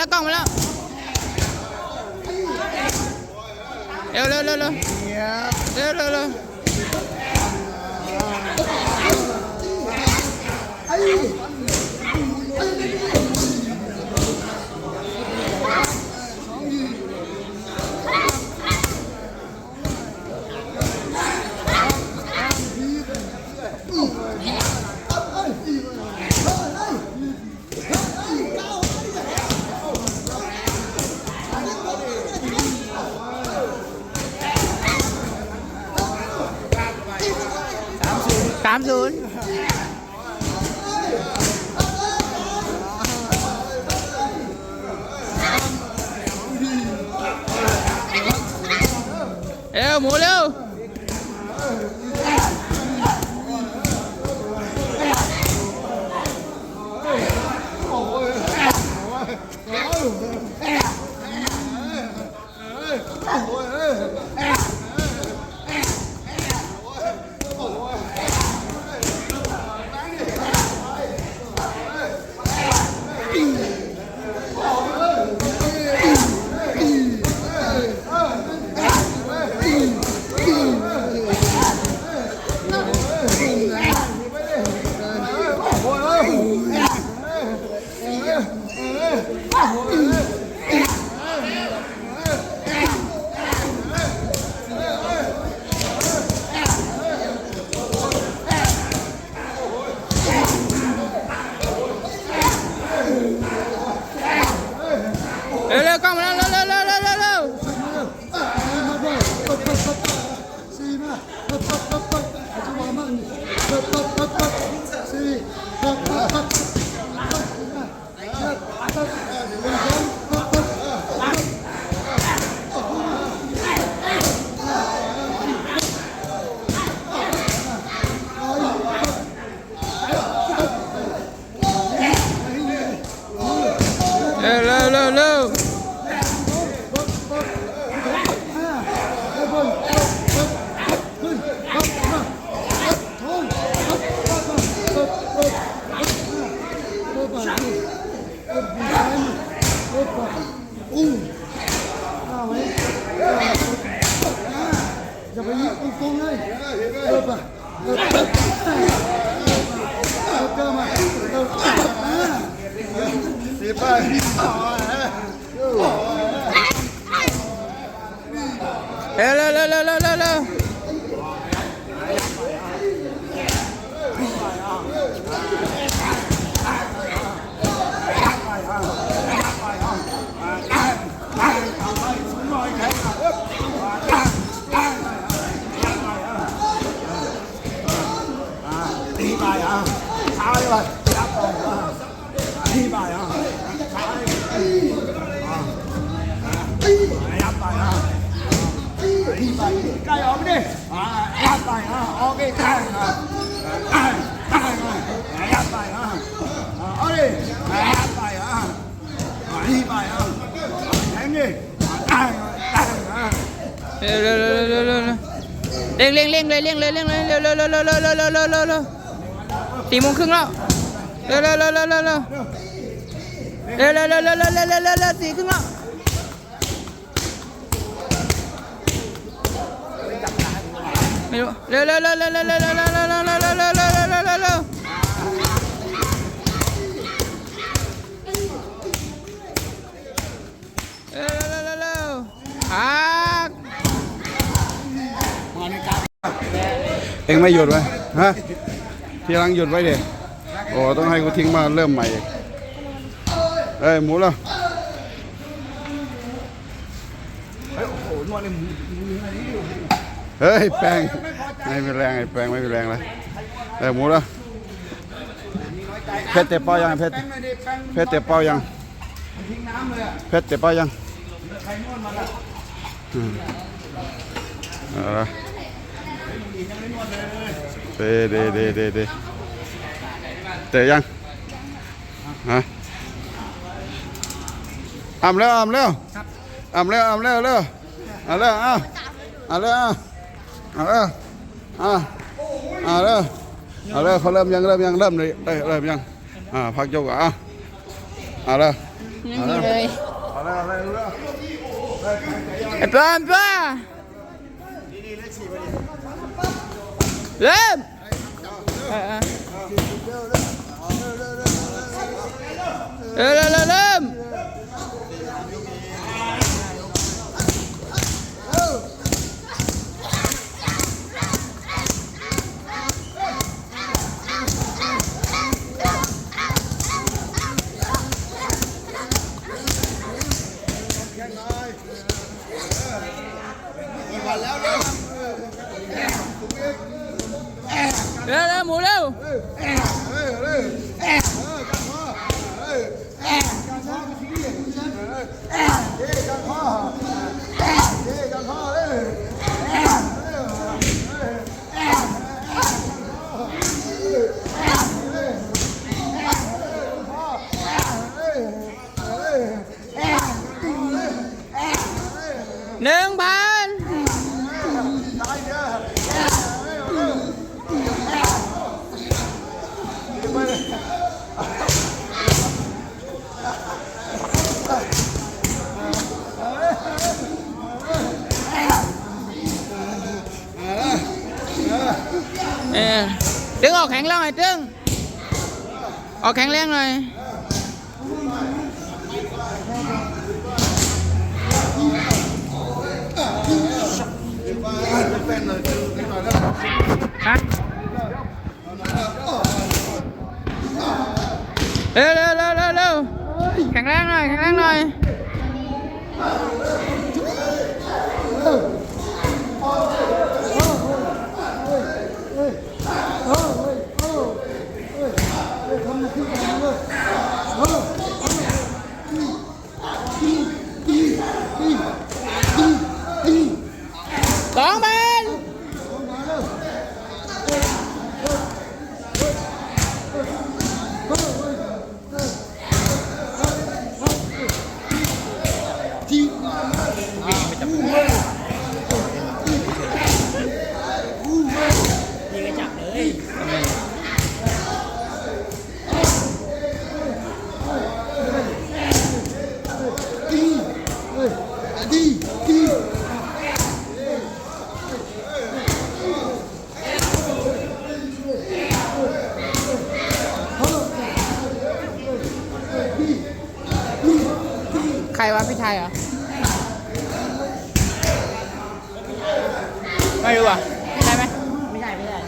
แล้วกล้องมาแล้วเร็วเร็วเร็วเร็วเร็วเร็ว mola. 아. เร็วเร็วเร็วเร็วเร็วเร่งเร่งเร่งเลยเร่งเลยเร่งเลยเร็วเร็วเร็วเร็วเร็วเร็วเร็วเร็วเร็วสี่โมงเรึ่งเร่วเร็วเร็วเร็วเร็วเร็วเร็วเร็วเร็วเร็วเร็วเร็วเร็วเร็วสี่เรึ่งเร่วไม่รู้เร็วเร็วเร็วเร็วเร็วเร็วเร็วเร็วเร็ว องไม่หยุดไว้ฮะทีหลังหยุดไว้เดิโอ้ต้องให้กูทิ้งมาเริ่มใหม่อีกเอ้ยหมูแล้วเฮ้ยแปลงไม่เป็นแรงไอ้แปลงไม่เป็นแรงเลยเอ้ยหมูแล้วเพชรเตะเป้ายังเพชรเพชรเตะเป้ายังเพชรเตะเป้ายังอืมเอาละ เดเดเดเดเดเตะยังฮะอาแล้วอาแล้วอาแล้วอาแล้วเร็วเอาเร่วเอาเอาแล้วเอาแล้วเอาเอาวเอาแล้วเขาเริ่มยังเริ่มยังเริ่มเลยเริ่มยังอ่าพักยกอะเอาเร่วเอาเร่วเอาเร่วเอาแล้วอาเร่อเอาเรย์จ้า เริ่มเออเออเริ่ม Nada, molado. ออกแข็งแรงหน่อยตึ้งออกแข็งแรงหน่อยเร็วเร็วเร็วเร็วแข็งแรงหน่อยแข็งแรงหน่อย 左边。 ใม่รู้ะได้ไหมไม่ได้ไม่ได้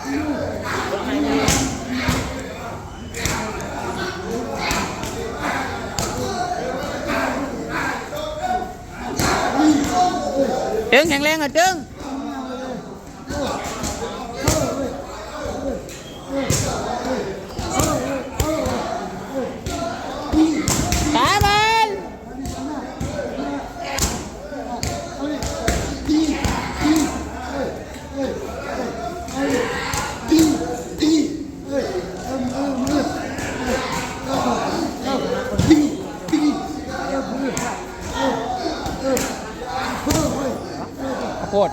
เติ้งแข็งแรงอะเติ้ง ตร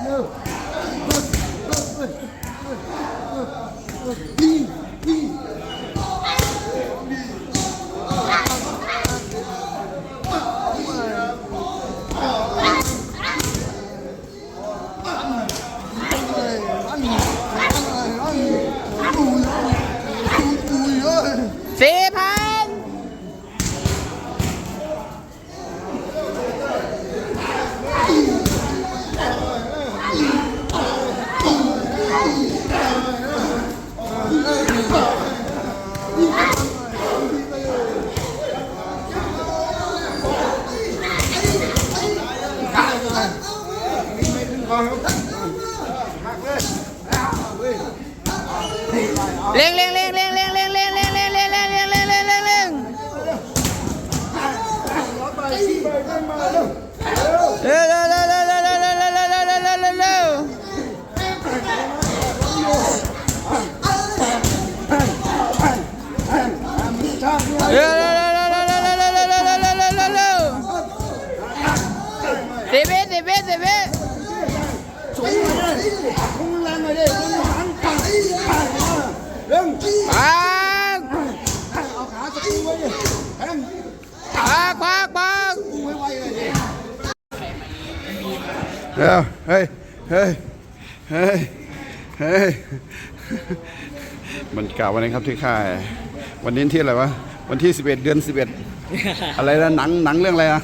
Yeah. เดี๋ยวเฮ้ยเฮ้ยเฮ้ยเฮ้ยมันกล่าววันนี้ครับที่ค่าย วันนี้ที่อะไรวะ วันที่ 11 เดือน 11 อะไรนะหนังหนังเรื่องอะไรอะ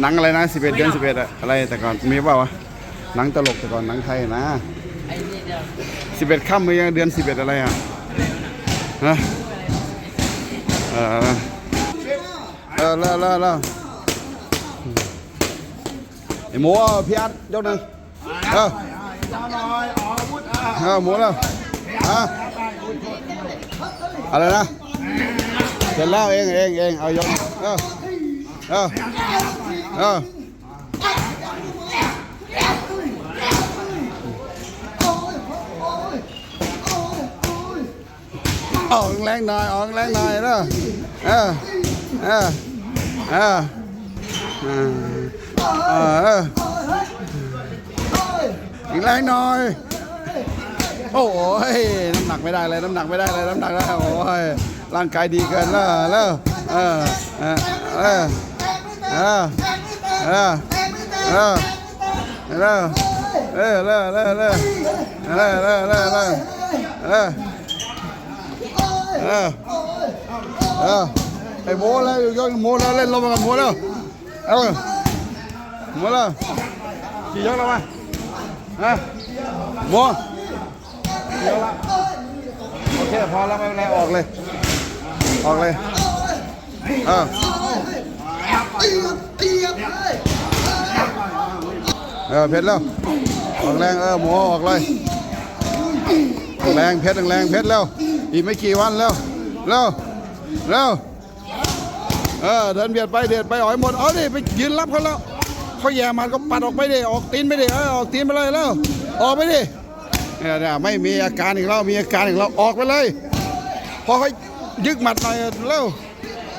หนังอะไรนะ 11 เดือน 11อะอะไรแต่ก่อนมีเปล่าวะหนังตลกแต่ก่อนหนังไทยนะ11ค่ำมือยังเดือน 11 อะไรอะฮะเออเออแล้วแล้วแล้วไอ้ หมูเอาพี่อัดยกหนึ่งเออเออหมูแล้วฮะอะไรนะเสร็จแล้วเองเองเองเอายกเออเออเออออกแรงหน่อยออกแรงหน่อยเด้อเออเออเออ เอออีกแรงหน่อย โอ้ยน้ำหนักไม่ได้เลยน้ำหนักไม่ได้เลยน้ำหนักได้โอ้ยร่างกายดีเกินแล้วแล้วเออเออเออเออเออเออเออเออเออเออเออเออเออเออเออเออเออเออไอ้โม่แล้วยกโม่แล้วเล่นลงมกับโม่แล้วเออ หมดแล้วกี่ยกแล้วมาฮะหมดกี่ยกแล้วโอเคพอแล้วไม่เป็นไรออกเลย ออกเลยเออเออเพชรแล้วออกแรงเออหมูออกเลยแรงเพชรแรงเพชรแล้วอีกไม่กี่วันแล้วแล้วแล้วเออเดินเบียดไปเบียดไปออกให้หมดเอาดิไปยืนรับเขาแล้ว เขาแย่มันก็ปัดออกไปดิออกตีนไปดิเออออกตีนไปเลยแล้ว ออกไปดิเนี่ยเนี่ยไม่มีอาการอีกแล้วมีอาการอีกแล้วออกไปเลย พอเขายึกหมัดหน่อยแล้ว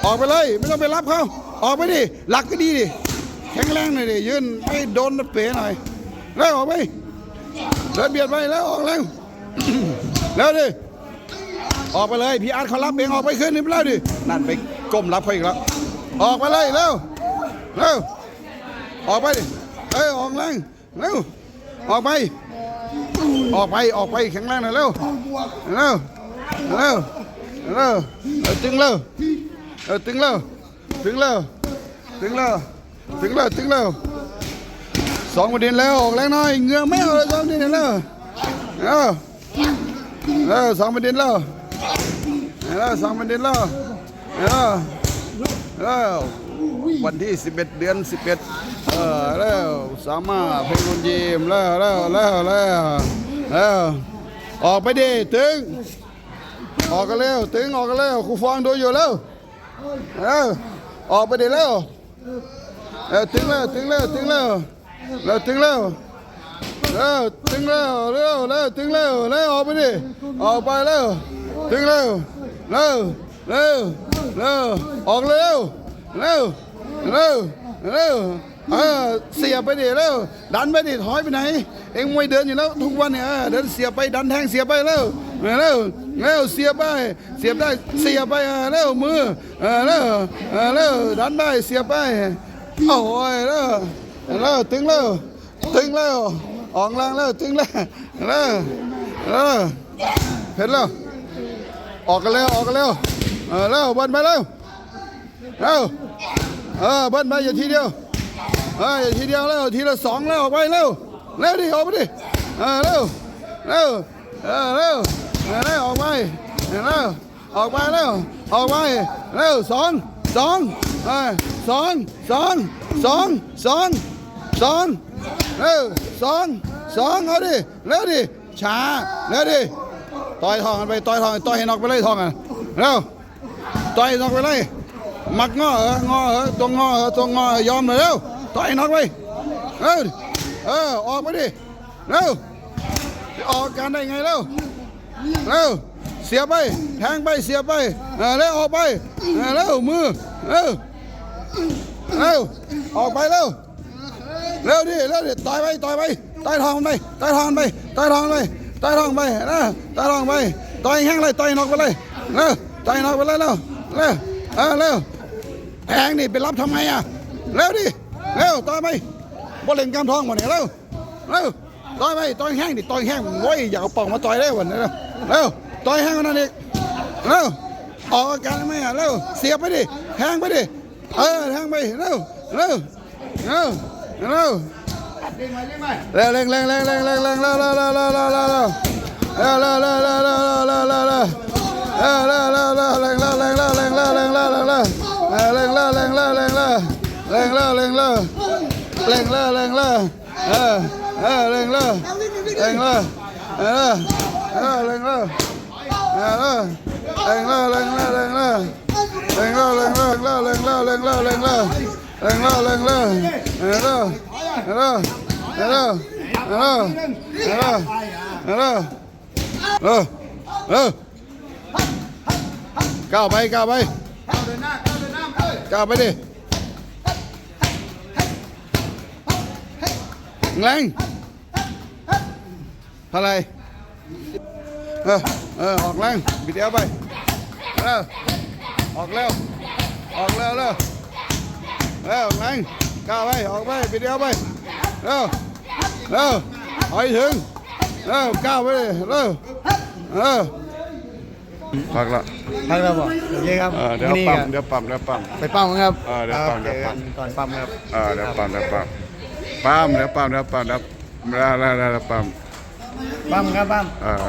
ออกไปเลย ไม่ต้องไปรับเขาออกไปดิหลักก็ดีดิแข็งแรงหน่อยดิยืนไม่โดนเป๋หน่อยแล้วออกไปเดินเบียดไปแล้วออกแรงแล้วดิออกไปเลยพี่อาร์ตเขารับเองออกไปขึ้นนี่ไปแล้วดินั่นไปก้มรับเขาอีกแล้วออกไปเลยเร็วเร็ว ออกไปเอ้ยออกแรงเร็วออกไป ออกไปออกไปแข็งแรงหน่อยเร็วเร็วเร็วเร็วเออตึงเร็วเออตึงเร็วตึงเร็วตึงเร็วตึงเร็วตึงเร็วสองประเด็นแล้วออกแรงหน่อยเงือไม่เอาสองประเด็นแล้วเร็วเร็วสองประเด็นแล้วเร็วสองประเด็นแล้วเร็วเร็ว วันที่ 11 เดือน 11 เออแล้วสามารถเพลงคนยิมแล้วแล้วแล้วแล้วแล้วออกไปดิตึง ออกกันเร็วตึงออกกันเร็วครูฟองดูอยู่แล้วเออออกไปดิแล้วเออตึงแล้วตึงแล้วตึงแล้วแล้วตึงแล้วเร็วตึงแล้วเร็วเร็วตึงแล้วเร็วออกไปดิออกไปแล้วตึงแล้วเร็วเร็วเร็วออกเร็วเร็ว เร็วเร็วเออเสียบไปดิเร็วดันไปดิถอยไปไหน เอ็งมวยเดินอยู่แล้วทุกวันเนี่ยเออเดินเสียบไปดันแทงเสียบไปเร็วเร็วเร็วเสียบไป เสียบได้เสียบไปเออเร็วมือเออเร็วเออเร็วดันไปเสียบไปโอ้ยเร็วเร็วตึงเร็วตึงเร็วออกแรงเร็วตึงเร็วเร็วเร็วเห็นแล้วออกกันเร็วออกกันเร็วเออเร็วบอลไปเร็วเร็ว เออเบิ้ลไปอย่าทีเดียวเอออย่าทีเดียวเร็วทีละสองแล้วออกไปเร็วเร็วดิออกไปดิเออเร็วเร็วเออเร็วเร็วออกไปเออเร็วออกไปเร็วออกไปเร็วสองสองเออสองสองสองสองสองเร็วสองสองเอาดิเร็วดิช้าเร็วดิต่อยทองกันไปต่อยทองต่อยให้นอกไปเลยทองอะเร็วต่อยนอกไปเลย มักงอเหรองอเหรอตัวงอเหรอตัวงอเหรอยอมเลยเร็วต่อยนอกไปเออเออออกไปดิเร็วออกการได้ไงเร็วเร็วเสียไปแทงไปเสียไปเออเร็วออกไปเออเร็วมือเร็วเร็วออกไปเร็วเร็วดิเร็วดิต่อยไปต่อยไปต่อยทองไปต่อยทองไปต่อยทองไปต่อยทองไปนะต่อยทองไปต่อยแห้งเลยต่อยนอกไปเลยเร็วต่อยนอกไปเลยเร็วเร็ว เออเร็วแทงนี่ไปรับทำไมอะเร็วดิเร็วต่อยไปบอลเล่นกำทองหมดเนี่ยเร็วเร็วต่อยไปต่อยแห้งดิต่อยแห้งโว้ยอยากเอาปองมาต่อยได้วันนี้เร็วต่อยแห้งนั่นเอเร็วออกอาการไหมอะเร็วเสียบไปดิแห้งไปดิเออแห้งไปเร็วเร็วเร็วเร็วเร็วเร็วเร็วเร็วเร็วเร็วเร็วเร็วเร็วเร็วเร็วเร็วเร็วเร็วเร็ว lên lên lên lên ก้าวไปก้าวไปก้าวเดิแรงเท่าไรเออเออออกแรงบิดเอวไปเออออกเร็วออกเร็วเร็วเร็วแรงก้าวไปออกไปบิดเอวไปเร็วเร็วเอาให้ถึงเร็วก้าวไปดิเร็วเออ พักละพักแล้วบ่โอเคครับเออเดี๋ยวนี่ปั๊มก็เดี๋ยวปั๊มเดี๋ยวปั๊ม ไปปั๊มครับเออเดี๋ยวปั๊มเดี๋ยวปั๊ม จอกันก่อนปั๊มครับเออเดี๋ยวปั๊มเดี๋ยวปั๊มปั๊มเดี๋ยวปั๊มเดี๋ยวปั๊มเดี๋ยวปั๊มเดี๋ยวปั๊มปั๊มครับปั๊ม เออ